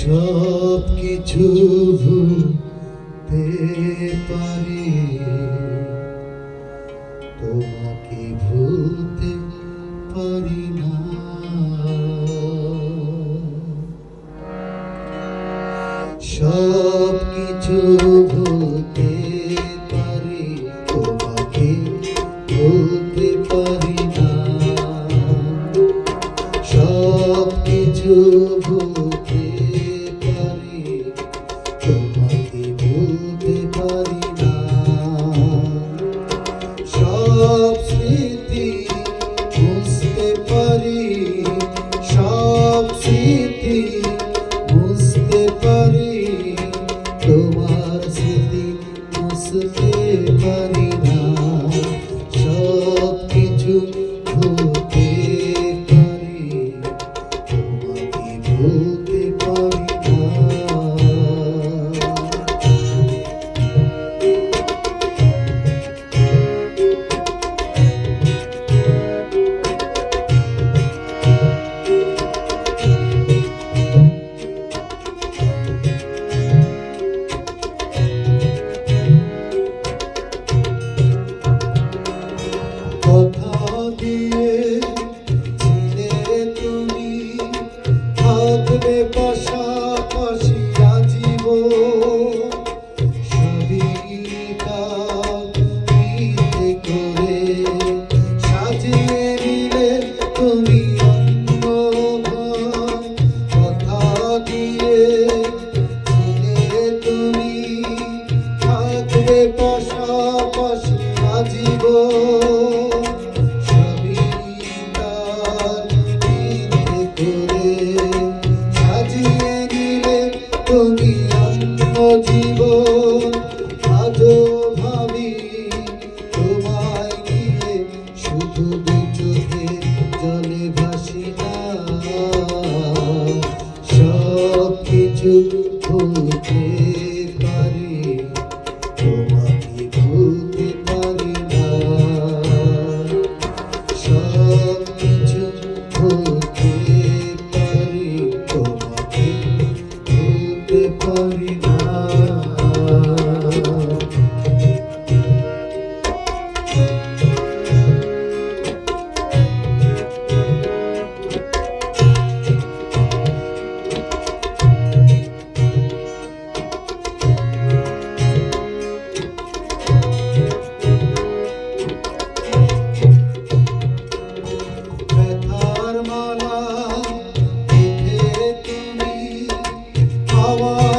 সব কিছু ভুলতে পারি। তোমাকে ভুলতে পারি না। সব কিছু যুগ যাওয়া